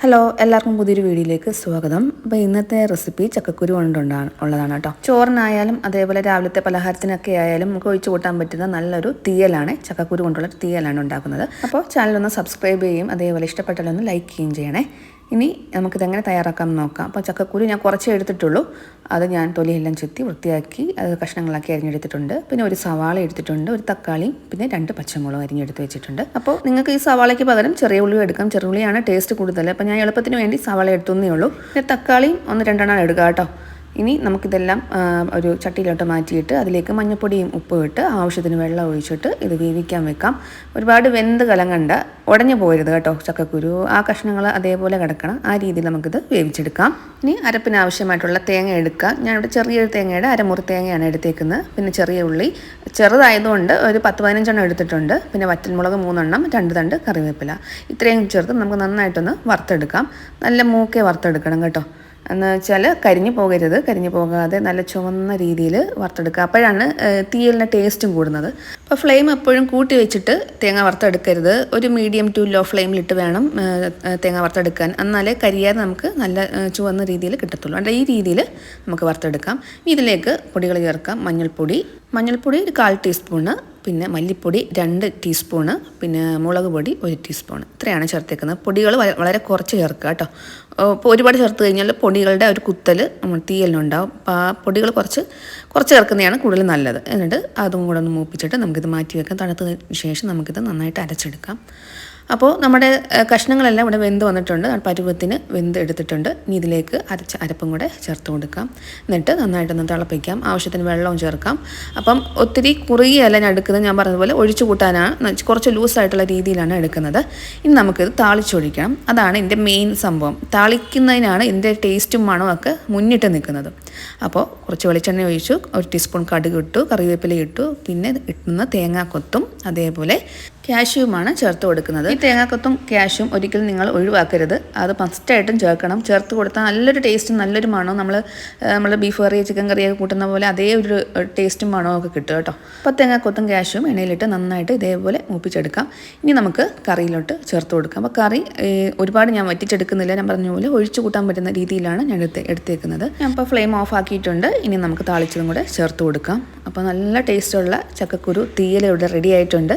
Hello എല്ലാവർക്കും പുതിയൊരു വീഡിയോയിലേക്ക് സ്വാഗതം. അപ്പോൾ ഇന്നത്തെ റെസിപ്പി ചക്കക്കുരു കൊണ്ടുണ്ടാണ് ഉള്ളതാണ് കേട്ടോ. ചോറിനായാലും അതേപോലെ രാവിലത്തെ പലഹാരത്തിനൊക്കെ ആയാലും നമുക്ക് ഒഴിച്ചു കൂട്ടാൻ പറ്റുന്ന നല്ലൊരു തീയലാണ് ചക്കക്കുരു കൊണ്ടുള്ള തീയലാണ് ഉണ്ടാക്കുന്നത്. അപ്പോൾ ചാനലൊന്ന് സബ്സ്ക്രൈബ് ചെയ്യും അതേപോലെ ഇഷ്ടപ്പെട്ടാലൊന്ന് ലൈക്ക് ചെയ്യുകയും ചെയ്യണേ. ഇനി നമുക്കിതെങ്ങനെ തയ്യാറാക്കാം നോക്കാം. അപ്പോൾ ചക്കക്കുരു ഞാൻ കുറച്ചേ എടുത്തിട്ടുള്ളൂ. അത് ഞാൻ തൊലിയെല്ലാം ചെത്തി വൃത്തിയാക്കി അത് കഷ്ണങ്ങളാക്കി അരിഞ്ഞെടുത്തിട്ടുണ്ട്. പിന്നെ ഒരു സവാള എടുത്തിട്ടുണ്ട് ഒരു തക്കാളിയും പിന്നെ രണ്ട് പച്ചമുളകും അരിഞ്ഞെടുത്ത് വെച്ചിട്ടുണ്ട്. അപ്പോൾ നിങ്ങൾക്ക് ഈ സവാളയ്ക്ക് പകരം ചെറിയ ഉള്ളി എടുക്കാം. ചെറിയ ഉള്ളിയാണ് ടേസ്റ്റ് കൂടുതൽ. അപ്പോൾ ഞാൻ എളുപ്പത്തിന് വേണ്ടി സവാള എടുത്തുന്നേ ഉള്ളൂ. പിന്നെ തക്കാളിയും ഒന്ന് രണ്ടെണ്ണം എടുക്കാം കേട്ടോ. ഇനി നമുക്കിതെല്ലാം ഒരു ചട്ടിയിലോട്ട് മാറ്റിയിട്ട് അതിലേക്ക് മഞ്ഞപ്പൊടിയും ഉപ്പും ഇട്ട് ആവശ്യത്തിന് വെള്ളം ഒഴിച്ചിട്ട് ഇത് വേവിക്കാൻ വെക്കാം. ഒരുപാട് വെന്ത് കലങ്ങണ്ട. ഉടഞ്ഞു പോരുത് കേട്ടോ ചക്കക്കുരു. ആ കഷ്ണങ്ങൾ അതേപോലെ കിടക്കണം. ആ രീതിയിൽ നമുക്കിത് വേവിച്ചെടുക്കാം. ഇനി അരപ്പിന് ആവശ്യമായിട്ടുള്ള തേങ്ങ എടുക്കാം. ഞാനിവിടെ ചെറിയൊരു തേങ്ങയുടെ അരമുറി തേങ്ങയാണ് എടുത്തേക്കുന്നത്. പിന്നെ ചെറിയ ഉള്ളി. ചെറുതായതുകൊണ്ട് ഒരു പത്ത് പതിനഞ്ചെണ്ണം എടുത്തിട്ടുണ്ട്. പിന്നെ വറ്റൽമുളക് മൂന്നെണ്ണം രണ്ട് തണ്ട് കറിവേപ്പില. ഇത്രയും ചേർത്ത് നമുക്ക് നന്നായിട്ടൊന്ന് വറുത്തെടുക്കാം. നല്ല മൂക്കെ വറുത്തെടുക്കണം കേട്ടോ. എന്ന് വെച്ചാൽ കരിഞ്ഞു പോകരുത് കരിഞ്ഞു പോകാതെ നല്ല ചുവന്ന രീതിയിൽ വറുത്തെടുക്കുക. അപ്പോഴാണ് തീയലിന്റെ ടേസ്റ്റും കൂടുന്നത്. അപ്പോൾ ഫ്ലെയിം എപ്പോഴും കൂട്ടി വെച്ചിട്ട് തേങ്ങ വറുത്തെടുക്കരുത്. ഒരു മീഡിയം ടു ലോ ഫ്ലെയിമിലിട്ട് വേണം തേങ്ങ വറുത്തെടുക്കാൻ. എന്നാലേ കരിയാതെ നമുക്ക് നല്ല ചുവന്ന രീതിയിൽ കിട്ടത്തുള്ളൂ. അല്ല ഈ രീതിയിൽ നമുക്ക് വറുത്തെടുക്കാം. ഇതിലേക്ക് പൊടികൾ ചേർക്കാം. മഞ്ഞൾപ്പൊടി. മഞ്ഞൾപ്പൊടി ഒരു കാൽ ടീസ്പൂണ് പിന്നെ മല്ലിപ്പൊടി രണ്ട് ടീസ്പൂണ് പിന്നെ മുളക് പൊടി ഒരു ടീസ്പൂൺ ഇത്രയാണ് ചേർത്തേക്കുന്നത്. പൊടികൾ വളരെ കുറച്ച് ചേർക്കുക കേട്ടോ. ഇപ്പോൾ ഒരുപാട് ചേർത്ത് കഴിഞ്ഞാൽ പൊടികളുടെ ഒരു കുത്തൽ തീയലിനുണ്ടാവും. അപ്പോൾ ആ പൊടികൾ കുറച്ച് കുറച്ച് ചേർക്കുന്നതാണ് കൂടുതൽ നല്ലത്. എന്നിട്ട് അതും കൂടെ ഒന്ന് മൂപ്പിച്ചിട്ട് നമുക്കിത് മാറ്റി വെക്കാം. തണുത്തതിന് ശേഷം നമുക്കിത് നന്നായിട്ട് അരച്ചെടുക്കാം. അപ്പോൾ നമ്മുടെ കഷ്ണങ്ങളെല്ലാം ഇവിടെ വെന്ത് വന്നിട്ടുണ്ട്. പരുവത്തിന് വെന്ത് എടുത്തിട്ടുണ്ട്. ഇനി ഇതിലേക്ക് അരച്ച അരപ്പും കൂടെ ചേർത്ത് കൊടുക്കാം. എന്നിട്ട് നന്നായിട്ടൊന്ന് തിളപ്പിക്കാം. ആവശ്യത്തിന് വെള്ളവും ചേർക്കാം. അപ്പം ഒത്തിരി കുറുകിയല്ല ഞാൻ എടുക്കുന്നത്. ഞാൻ പറഞ്ഞതുപോലെ ഒഴിച്ചു കൂട്ടാനാണ് കുറച്ച് ലൂസായിട്ടുള്ള രീതിയിലാണ് എടുക്കുന്നത്. ഇനി നമുക്കിത് താളിച്ചൊഴിക്കണം. അതാണ് എന്റെ മെയിൻ സംഭവം. താളിക്കുന്നതിനാണ് എന്റെ ടേസ്റ്റും മണവും ഒക്കെ മുന്നിട്ട് നിൽക്കുന്നത്. അപ്പോൾ കുറച്ച് വെളിച്ചെണ്ണ ഒഴിച്ചു. ഒരു ടീസ്പൂൺ കടുക് ഇട്ടു കറിവേപ്പില ഇട്ടു. പിന്നെ ഇട്ടുന്ന തേങ്ങാക്കൊത്തും അതേപോലെ കാഷ്യൂമാണ് ചേർത്ത് കൊടുക്കുന്നത്. ഈ തേങ്ങാക്കൊത്തും കാഷ്യൂം ഒരിക്കലും നിങ്ങൾ ഒഴിവാക്കരുത്. അത് മസ്റ്റായിട്ടും ചേർക്കണം. ചേർത്ത് കൊടുത്താൽ നല്ലൊരു ടേസ്റ്റും നല്ലൊരു മണവും നമ്മൾ നമ്മൾ ബീഫ് കറി ചിക്കൻ കറിയൊക്കെ കൂട്ടുന്ന പോലെ അതേ ഒരു ടേസ്റ്റും മണവും ഒക്കെ കിട്ടും കേട്ടോ. അപ്പോൾ തേങ്ങാക്കൊത്തും കാഷ്യൂം എണ്ണയിലിട്ട് നന്നായിട്ട് ഇതേപോലെ മൂപ്പിച്ചെടുക്കാം. ഇനി നമുക്ക് കറിയിലോട്ട് ചേർത്ത് കൊടുക്കാം. അപ്പോൾ കറി ഒരുപാട് ഞാൻ വറ്റിച്ചെടുക്കുന്നില്ല. ഞാൻ പറഞ്ഞ പോലെ ഒഴിച്ചു കൂട്ടാൻ പറ്റുന്ന രീതിയിലാണ് ഞാൻ എടുത്ത് എടുത്തേക്കുന്നത്. ഞാൻ ഇപ്പോൾ ഫ്ലെയിം ഓഫ് ആക്കിയിട്ടുണ്ട്. ഇനി നമുക്ക് താളിച്ചതും കൂടെ ചേർത്ത് കൊടുക്കാം. അപ്പോൾ നല്ല ടേസ്റ്റുള്ള ചക്കക്കുരു തീയൽ ഇവിടെ റെഡി ആയിട്ടുണ്ട്.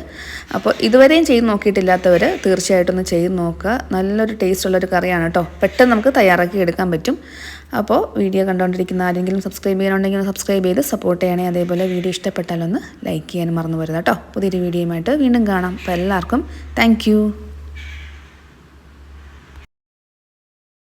അപ്പോൾ ഇതുവരെയും ചെയ്ത് നോക്കിയിട്ടില്ലാത്തവർ തീർച്ചയായിട്ടും ഒന്ന് ചെയ്ത് നോക്കുക. നല്ലൊരു ടേസ്റ്റുള്ളൊരു കറിയാണ് കേട്ടോ. പെട്ടെന്ന് നമുക്ക് തയ്യാറാക്കി എടുക്കാൻ പറ്റും. അപ്പോൾ വീഡിയോ കണ്ടുകൊണ്ടിരിക്കുന്ന ആരെങ്കിലും സബ്സ്ക്രൈബ് ചെയ്യാനുണ്ടെങ്കിൽ സബ്സ്ക്രൈബ് ചെയ്ത് സപ്പോർട്ട് ചെയ്യണേ. അതേപോലെ വീഡിയോ ഇഷ്ടപ്പെട്ടാലൊന്ന് ലൈക്ക് ചെയ്യാൻ മറന്നു വരുന്നത് കേട്ടോ. പുതിയൊരു വീഡിയോയുമായിട്ട് വീണ്ടും കാണാം. അപ്പോൾ എല്ലാവർക്കും താങ്ക്